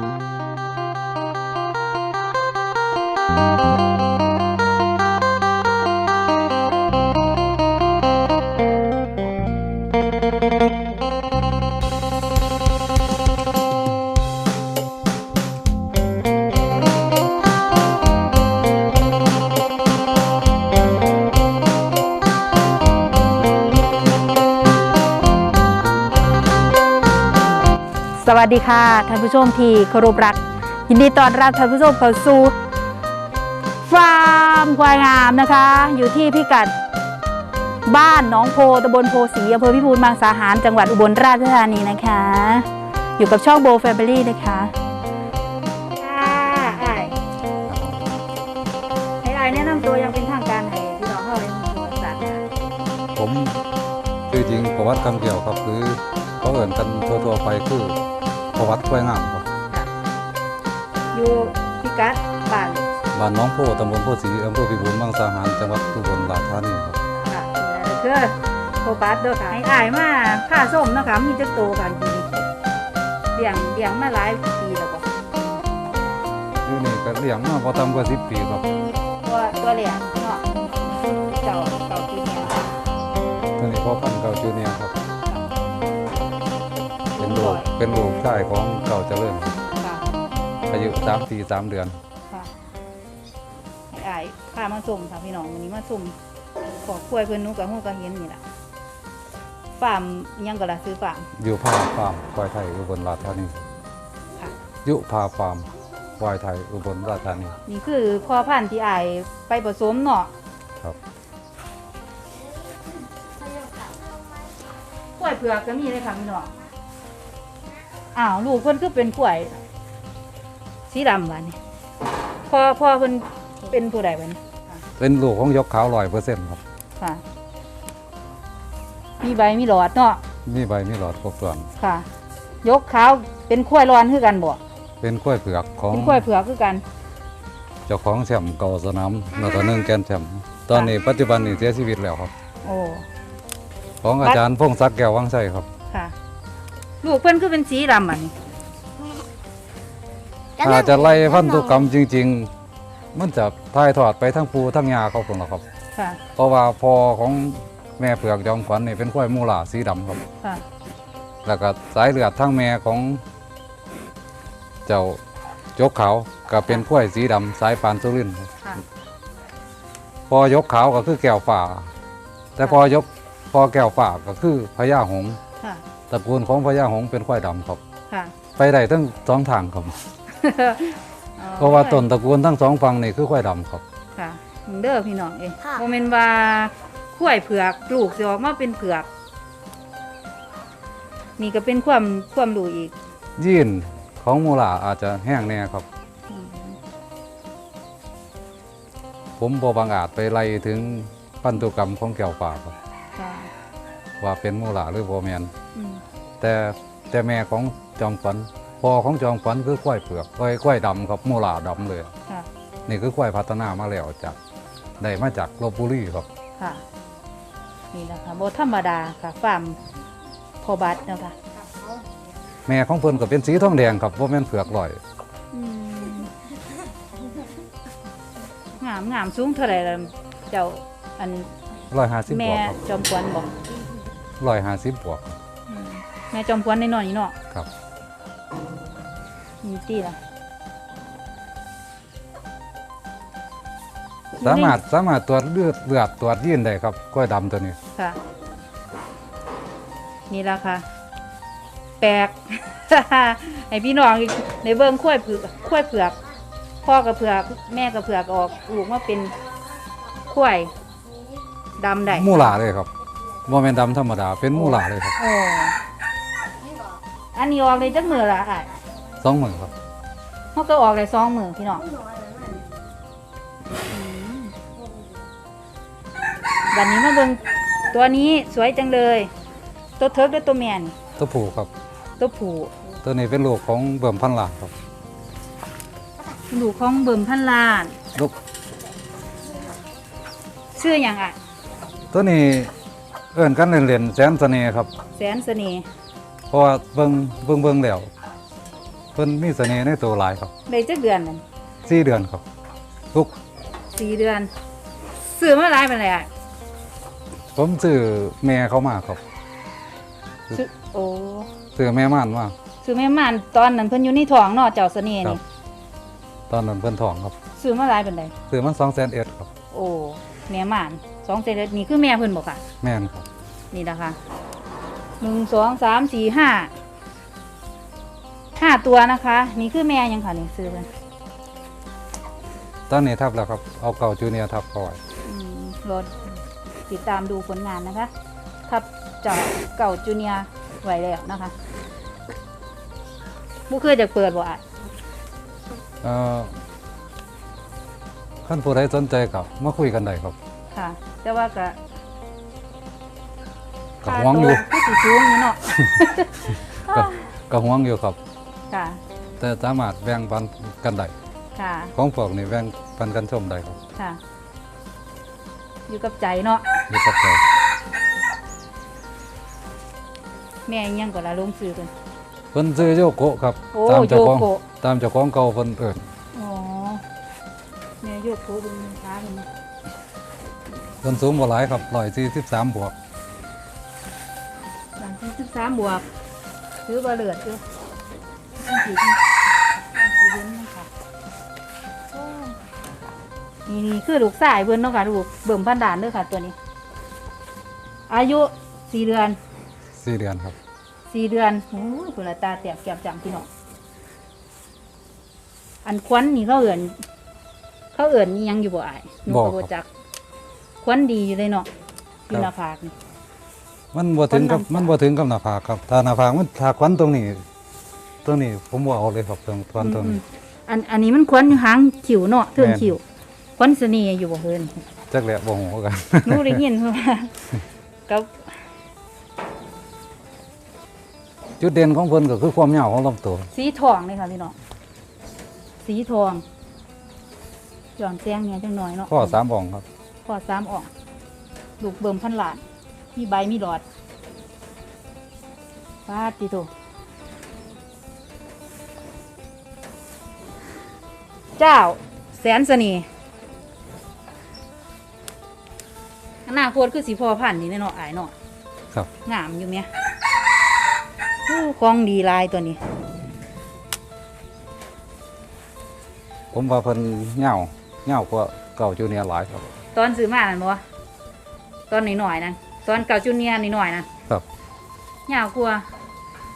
Thank you. สวัสดีค่ะท่านผู้ชมที่เคารพรัก ยินดีต้อนรับท่านผู้ชมเข้าสู่ฟาร์มควายงามนะคะ อยู่ที่พิกัดบ้านหนองโพตำบลโพสีอำเภอพิบูลมังสาหารจังหวัดอุบลราชธานีนะคะ อยู่กับช่องโบแฟมิลี่นะคะค่ะไอ้ให้ไอ้แนะนำตัวอยังเป็นทางการให้พี่น้องเขาเลยรู้จักค่ะผมชื่อจริงประวัติคำเกี่ยวครับคือเขาเอ่นกันทั่วๆไปคือ ประวัติกล้วยงามครับอยู่พิกัดบ้านบ้านหน้องโพตำบลโพสีอำเภอพิบูลมังสาหารจังหวัดอุบลราชธานีครับค่ะเด้อโคบัสเด้อค่ะให้อายมาค่าส้มเนาะคะมีจักโตกันทีเลี้ยงเลี้ยงมาหลายปีแล้วบ่อยู่นี่ก็เลี้ยงมาพอทำกว่าสิบปีครับตัวตัวเลี้ยงเนาะเจ้าเก่าปีเนี้ยค่ะตัวนี้พ่อพันธุ์เก่าจูเนียร์ครับเป็น ลูกเป็นลูกชายของเก่าเจริญครับค่ะอายุสามปีสามเดือน ค่ะให้อายพามาส่งค่ะพี่น้องวันนี้มาส่งขอคุยเพิ่นหนูกับฮู้ก็เห็นนี่ล่ะฟาร์มอิหยังก็ล่ะซื้อฟาร์ม อยู่ภาฟาร์มควายไทยอุบลราชธานีค่ะ ยุพาฟาร์มควายไทยอุบลราชธานีนี่คือพ่อพันธุ์ที่อายไปผสมเนาะครับ กล้วยเผือกก็มีเลยค่ะพี่น้อง อ้าวลูกเพิ่นคือเป็นกล้วย สีดำวะนี่พ่อพ่อเพิ่นเป็นผู้ใดวะนี่เป็นลูกของยกขาวร้อยเปอร์เซ็นต์ครับค่ะ มีใบมีหลอดเนาะมีใบมีหลอดครบถ้วนค่ะ ยกขาวเป็นกล้วยร้อนคือกันบ่เป็นกล้วยเผือกของเป็นกล้วยเผือกคือกัน เจ้าของแชมป์เก่าสนามแล้วก็หนึ่งแกนแชมป์ตอนนี้ปัจจุบันนี่เสียชีวิตแล้วครับ โอ้ของอาจารย์พงศักดิ์แก้ววังไส้ครับค่ะ ลูกเพิ่นคือเป็นสีดำอะนี่ถ้าจะไล่พันธุกรรมจริง ๆ มันจะถ่ายทอดไปทั้งปูทั้งยาเขาคนละครับ ค่ะ เพราะว่าพอของแม่เผือกจอมขวัญนี่เป็นกล้วยมูหลาสีดำครับ ค่ะ แล้วก็สายเลือดทั้งแม่ของ เจ้าโจกขาวก็เป็นกล้วยสีดำสายปานสุรินทร์ครับค่ะ พอยกขาวก็คือแก้วฝ่า แต่พอยกพอแก้วฝ่าก็คือพญาหงส์ค่ะ ตระกูลของพญาหงส์เป็นควายดำครับ ค่ะไปได้ทั้งสองทางครับเพราะว่าต้นตระกูลทั้งสองฝั่งนี่คือควายดำครับ ค่ะมึงเด้อพี่น้องเองค่ะ โมเมนว่าข้วยเผือกลูกสิออกมาเป็นเผือก นี่ก็เป็นความความรู้อีกยีนของมูลาอาจจะแห้งแน่ครับ อืมผมบอบางอาจไปไล่ถึงพันธุกรรมของแก้วฝ่าครับค่ะ ว่าเป็นมูลาหรือโบแมนอืมแต่แต่แม่ของจอมขวัญพ่อของจอมขวัญคือควายเผือกควายควายดำครับมูลาดำเลยค่ะนี่คือควายพัฒนามาแล้วจากได้มาจากลบบุรีครับค่ะนี่แหละค่ะโบธรรมดาค่ะฟาร์มพอบัตเนาะค่ะแม่ของเพิ่นก็เป็นสีทองแดงครับว่าแม่นเผือกลอยอืมงามงามสูงเท่าไหร่ละเจ้าอันร้อยห้าสิบแม่บวกครับจอมควนบอก ร้อยห้าสิบบวกอืมแม่จอมควนในนอนนี่เนาะครับ มีตีล่ะสามารถสามารถตรวจเลือดเลือดตรวจยีนได้ครับกล้วยดำตัวนี้ ค่ะ นี่ละค่ะ แปลก ให้พี่น้องในเบิ้งข้วยเผือกข้วยเผือก พ่อกับเผือกแม่กับเผือกออกลูกมาเป็นข้วยดำได้ มูลาเลยครับ บ่แม่นดำธรรมดาเป็นมูลาเลยครับโอ้อันนี้ออกเลยจักมือละอะสองหมื่นครับเขาก็ออกเลยสองมือพี่น้องบัดนี้มาเบิ่งตัวนี้สวยจังเลย ตัวเทิร์กด้วยตัวแมนตัวผู้ครับ ตัวผู้ตัวนี้เป็นลูกของเบิ่มพันล้านครับลูกของเบิ่มพันล้านลูกชื่ออย่างอะตัวนี้ เอิ้นกันเล่นๆแสนเสน่ห์ครับ แสนเสน่ห์เพราะว่าเบิ่งเบิ่งเบิ่งแล้วเพิ่นมีเสน่ห์ในตัวหลายครับได้จักเดือนนั่นสี่เดือนครับทุกสี่เดือน ซื้อมาหลายปานใดอะผมซื้อแม่เขามาครับซื้อโอ้ซื้อแม่ม่านมาซื้อแม่ม่านตอนนั้นเพิ่นอยู่ในท้องเนาะเจ้าเสน่ห์ครันี่บตอนนั้นเพิ่นท้องครับซื้อมาหลายปานใดซื้อมาสองแสนเอ็ดครับ โอ้แม่ม่าน สองเซนนี่คือแม่เพิ่นบ่ค่ะ แม่นครับนี่นะคะหนึ่งสองสามสี่ห้าห้าตัวนะคะ นี่คือแม่ยังค่ะนี่ซื้อเพิ่นตอนนี้ทับแล้วครับเอาเก่าจูเนียร์ทับเขาไว้อืมรถติดตามดูผลงานนะคะ ทับจากเก่าจูเนียร์ไว้แล้วนะคะบุเคยจะเปิดบ่อะเอ่อท่านผู้ใดสนใจกับมาคุยกันได้ครับ ค่ะ แต่ว่าก็กับห่วงอยู่ค่าตัวคือสิสูงอยู่เนาะกับกับห่วงอยู่ครับ ค่ะ แต่สามารถแบ่งปันกันได้ค่ะ ของพวกนี้แบ่งปันกันชมได้ครับ ค่ะ อยู่กับใจเนาะอยู่กับใจแม่ยังก็ละลงซื้อกันเพิ่นซื้อโยโกะครับโอ้ตามเจ้าของโยโกะตามเจ้าของเก่าเพิ่นเอิ้นอ๋อแม่โยกโคเป็นค้าเป็น เพิ่นสูงบ่หลายครับ143บวกหลังที่สิบสามบวกซื้อบาเหลือดเด้อต้องถือต้องถือเว้นมันค่ะโอ้นี่นี่คือลูกสายเพิ่นเนาะค่ะลูกเบิ่มพันดานเด้อค่ะ ตัวนี้ อายุสี่เดือน4เดือนครับสี่เดือนโอ้ยคุณละตาแตกแก้มจังพี่น้องอันควันนี่เขาเอื่น เขาเอื่นอิหยังอยู่บ่อายหนูก็บ่จัก ควันดีอยู่เลยเนาะอยู่หน้าผากนี่ มันบ่ถึงกับคนนำ มันบ่ถึงกับหน้าผากครับ ถ้าหน้าผากมันถ้าควันตรงนี้ ตรงนี้ผมบ่เอาเลยครับตรงควันตรงอืนี้มอันอันนี้มันควันอยู่หางขิวเนาะเทิงแม่น ขิวควันเสน่ห์อยู่บ่เพิ่น จักแหละบ่ฮู้กัน หนูได้ยินว่ากับจุดเด่นของเพิ่นก็คือความยาวของลำตัว สีทองเลยค่ะพี่น้องสีทองย้อนแสงเนี่ยจังหน่อยเนาะข้อสามอ่องครับ ข้อสามออกลูกเบิ่มพันหลานมีใบมีหลอดฟาดติโตเจ้าแสนสนีอนาคตคือสีพอพันธุ์นี่แน่เนาะอายเนาะครับ งามอยู่เมียอู้ของดีหลายตัวนี้ ผมว่าเพิ่นยาวยาวกว่าเก่าจูเนียร์หลายครับต อนซื้อมานั่นบ่ตอนหน่อยๆนั่นตอนเก่าจูเนียร์หน่อยๆนะครับ ยาวกว่า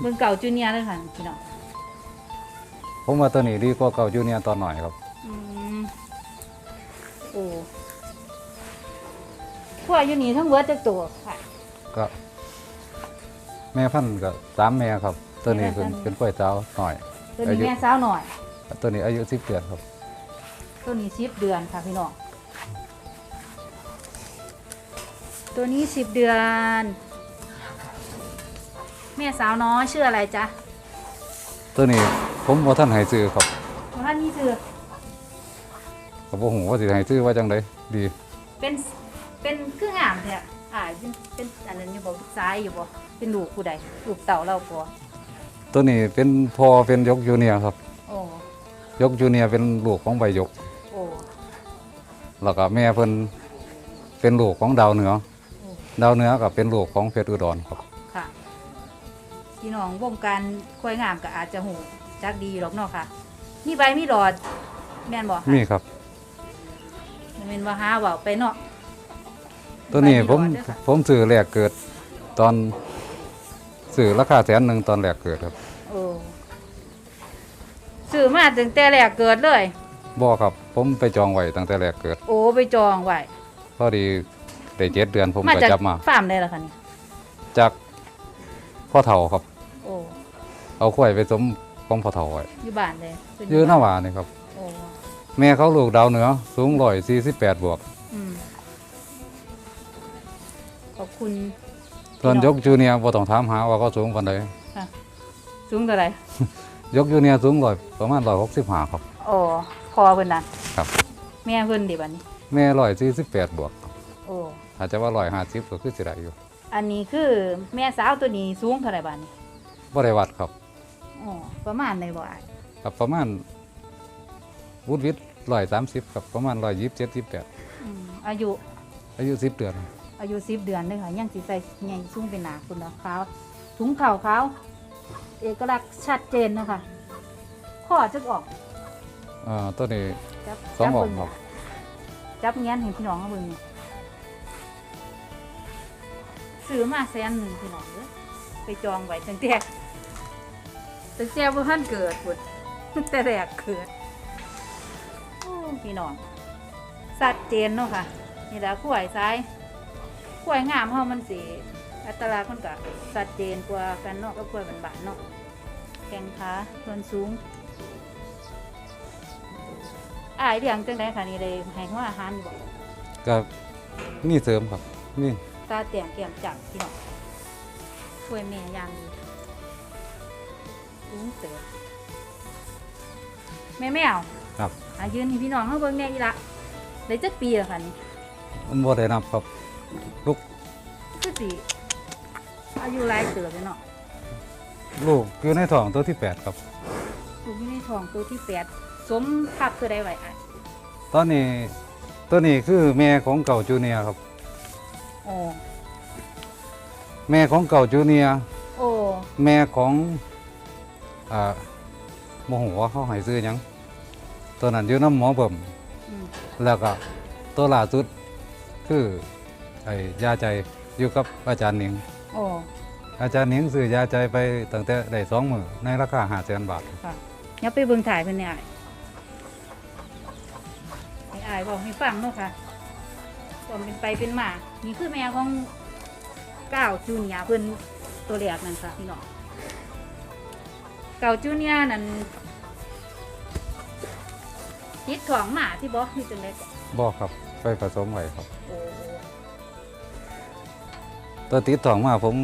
เบิ่งเก่าจูเนียร์เลยค่ะพี่น้องผมว่าตัวนี้ดีกว่าเก่าจูเนียร์ตอนหน่อยครับ อืมโอ้พวกอยู่นี่ทั้งเบิดจักตัวค่ะ ก็ แม่พันธุ์ก็สามแม่ครับ ตัวนี้เป็นแม่พันธุ์ เป็นกล้วยเจ้าหน่อย ตัวนี้อายุ แม่สาวหน่อย ตัวนี้อายุ10เดือนครับ ตัวนี้สิบเดือนค่ะพี่น้อง ตัวนี้สิบเดือน แม่สาวน้อยชื่ออะไรจ๊ะตัวนี้ผมบ่ทันให้ซื้อครับเพราะท่านนี่คือก็บ่ฮู้ว่าสิให้ซื้อว่าจังไดดี เป็นเป็นเครื่องงามแท้อ่าเป็นเป็นอันนั้นอยู่บ่ซ้ายอยู่บ่เป็นลูกผู้ใดลูกเต่าเราบ่ตัวนี้เป็นพอเป็นยกจูเนียร์ครับ โอ้ยกจูเนียร์เป็นลูกของใบยก โอ้แล้วก็แม่เพิ่นเป็นลูกของดาวเหนือโอ้ ดาวเหนือก็เป็นลูกของเพชรอุดรครับ ค่ะพี่น้องวงการควายงามก็อาจจะหูจักดีหรอกเนาะค่ะ มีใบมีหลอด แม่นบ่ค่ะมีครับบ่แม่นว่าหาเว้าไปเนาะตัวนี้ผมใบหลอดเด้อค่ะผมซื้อแรกเกิดตอนซื้อราคาแสนหนึ่งตอนแรกเกิดครับโอ้ซื้อมาตั้งแต่แรกเกิดเลย บ่ครับผมไปจองไว้ตั้งแต่แรกเกิด โอ้ไปจองไว้พอดี ได้เจ็ดเดือนผมมาก็จากจับมา ฟาร์มได้แล้วค่ะนี่จากพ่อเฒ่าครับ โอ้เอาควายไปสมของพ่อเฒ่าไว้อยู่บ้านเลยเพิ่นอยื้อหน้าหวานี่ครับ โอ้แม่เขาลูกดาวเหนือ สูงร้อยสี่สิบแปดบวกอืมขอบคุณ ส่วนยกจูเนียร์บ่ต้องถามหาว่าเขาสูงปานใดสูงเท่าไหร่ยกจูเนียร์สูงร้อยประมาณร้อยหกสิบห้าครับ โอ้พอเพิ่นน่ะครับ แม่เพิ่นดิบัดนี้ แม่ร้อยสี่สิบแปดบวกโอ้อาจจะว่าร้อยห้าสิบก็คือสิได้อยู่อันนี้คือแม่สาวตัวนี้สูงเท่าไหร่บาดนี้บ่ได้วัดครับออ๋อประมาณในบ่อ้ายครับประมาณวุฒิวิทย์ร้อยสามสิบครับประมาณร้อยยี่สิบเจ็ดยี่สิบแปดอืมอายุอายุสิบเดือน อายุ10เดือนเลยค่ะยังสิใส่ใหญ่สูงเป็นหนาคุณเนาะขาวถุงเข่าขาวเอกลักษณ์ชัดเจนเนาะค่ะข้อจะออกอ่าตัวนี้ จับสองจัออกเบิ่ครับ จับเงี้ยนเห็นพี่น้องเขาเบิ่งนี่ ซื้อมาแสนหนึ่งพี่น้องเด้อไปจองไว้ตั้งแต่ตั้งแต่บ่ทันเกิดพุ่นแต่แรกเกิดโอ้พี่น้องชัดเจนเนาะค่ะ นี่แหละขวายซ้ายขวายงามเฮามันสิอัตลักษณ์มันก็ชัดเจนกว่ากันเนาะกับขวายบานๆเนาะแข้งขาส่วนสูงอายเลี้ยงจังไดค่ะนี่เลยให้หัวอาหารอยู่บ่ก็นี่เสริมครับนี่ ตาแต้มแก้มจังพี่น้องขวายแม่ย่างดีสูงเติบแม่แมวครับอายืนให้พี่น้องเฮาเบิ่งแน่อีละได้จักปีแล้วค่ะนี่มันบ่ได้นับครับลูกคือสิอายุหลายเติบเลยเนาะลูกอยู่ในท้องตัวที่แปดครับลูกอยู่ในท้องตัวที่แปดสมทับคือได้ไหวอะตอนนี้ตัวนี้คือแม่ของเก่าจูเนียร์ครับ โอ้แม่ของเก่าจูเนียร์โอ้แม่ของอ่าโมโหว่าเขาให้ซื้อหยังตัวนั้นอยู่น้ำหมอเบิ่มอืมแล้วก็ตัวล่าสุดคือไอ้ยาใจอยู่กับอาจารย์หนิง โอ้ อาจารย์หนิงซื้อยาใจไปตั้งแต่ได้สองมือในราคาห้าแสนบาท ค่ะอย่าไปเบิ่งถ่ายเพิ่นเนี่ยอ้ายให้อายบอกให้ฟังเนาะค่ะ ความเป็นไปเป็นมานี่คือแม่ของก้าวจูเนียร์เพิ่นตัวแรกนั่นค่ะพี่น้องเก่าจูเนียร์นั่นติดท้องหมาที่บ่มีจังได๋ก็บอกครับไปผสมไว้ครับ โอ้ตัวติดทองมาผม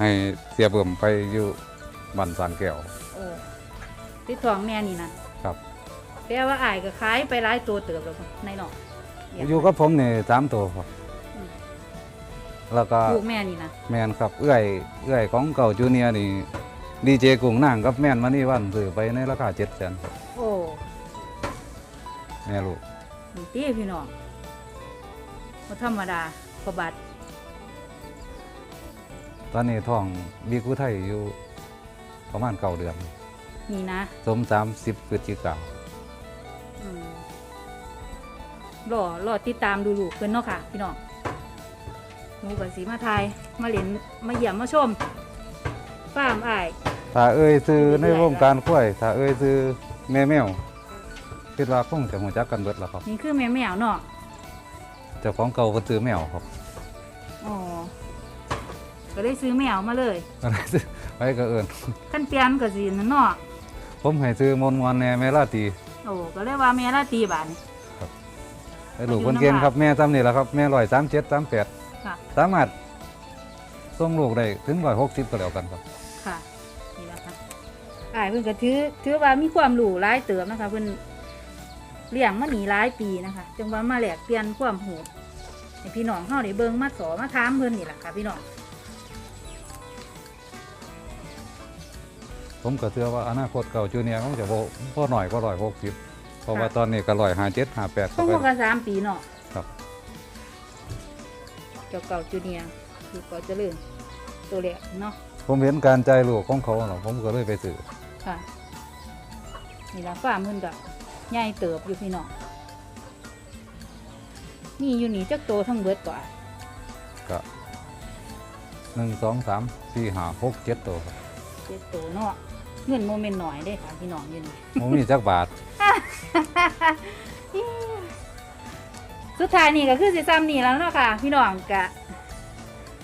ให้เสียเบิ่มไปอยู่บันสานแก้วโอ้ติดท้องแม่นี่นะครับแปลว่าอายก็ขายไปหลายตัวเติบแล้วบ่ในเนาะเลี้ง อยู่กับผมนี่สามตัวครับอืมแล้วก็ลูกแม่นี่นะแมนครับเอื้อยเอื้อยของเก่าจูเนียร์นี่ดีเจกุ้งนางกับแม่นมานี่วันซื้อไปในราคาเจ็ดแสนครับโอ้แม่ลูกนี่ตีพี่น้องบ่ธรรมดาพอบัตรตอนนี้ท้องบีกุไทยอยู่ประมาณเก้าเดือนนี่นะ สมสามสิบพฤศจิกา รอรอติดตามดูลูกเพิ่นเนาะค่ะ พี่น้องหนูกับสีมาไทยมาเล่นมาเยี่ยมมาชมฟาร์มอ้าย ถ้าเอ้ยซื้อในวงการกล้วยถ้าเอ้ยซื้อแม่แมวคิดว่าคงจะหัวจักกันเบิดแล้วครับนี่คือแม่แมวเนาะเจ้าของเก่าก็ซื้อแมวครับอ๋อก็ได้ซื้อแมวมาเลยอะไรซื้อไว้ก็เอิญขั้นเปลี่ยนก็สินั่นเนาะผมให้ซื้อมนต์งอนแหน่แม่ลาตีโอ้ก็เลยว่าแม่ละตีบานไอ้ ลูกคนเก่งครับแม่ซ้ำนี่แหละครับแม่ร้อยสามเจ็ดสามแปดค่ะ สามารถส่งลูกได้ถึงร้อยหกสิบก็แล้วกันครับ ค่ะนี่แหละค่ะอ้ายเพิ่นก็ถือถือว่ามีความรู้หลายเติมนะคะเพิ่นเลี้ยงมาหนีหลายปีนะคะจังว่ามาแลกเปลี่ยนความรู้ให้พี่น้องเฮาได้เบิ่งมาสอมาถามเพิ่นนี่แหละค่ะ พี่น้องผมก็เชื่อว่าอนาคตเก่าจูเนียร์คงจะบ่พ่อหน่อยก็ร้อยหกสิบเพ ราะว่าค่ะตอนนี้ก็ร้อยห้าเจ็ดห้าแปดต้องไปพวกกันสามปีเนาะครับ เจ้าเก่าจูเนียร์คือเก่าเจริญตัวเล็กเนาะผมเห็นการใจลูกของเขาเนาะผมก็เลยไปซื้อค่ะนี่ละฟาร์มเพิ่นก็ใหญ่เติบอยู่พี่น้องนี่อยู่นี่จักโตทั้งเบิดกว่าก็หนึ่งสองสามสี่ห้าหกเจ็ดตัวครับเจ็ดโตเนาะ เงินโมเมนต์หน่อยได้ค่ะพี่น้องอยู่นี่ ผมมีจักบาท สุดท้ายนี่ก็คือสิซ้ำนี่แล้วเนาะค่ะ พี่น้องกะ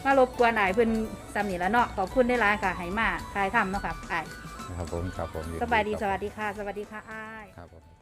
มารบกวนอ้ายเพิ่นซ้ำนี่แล้วเนาะขอบคุณได้หลายค่ะให้มาทายทำเนาะค่ะอ้ายครับผมครับผมสบายดีคสรับวัสดีค่ะ สวัสดีค่ะอ้าย ครับผม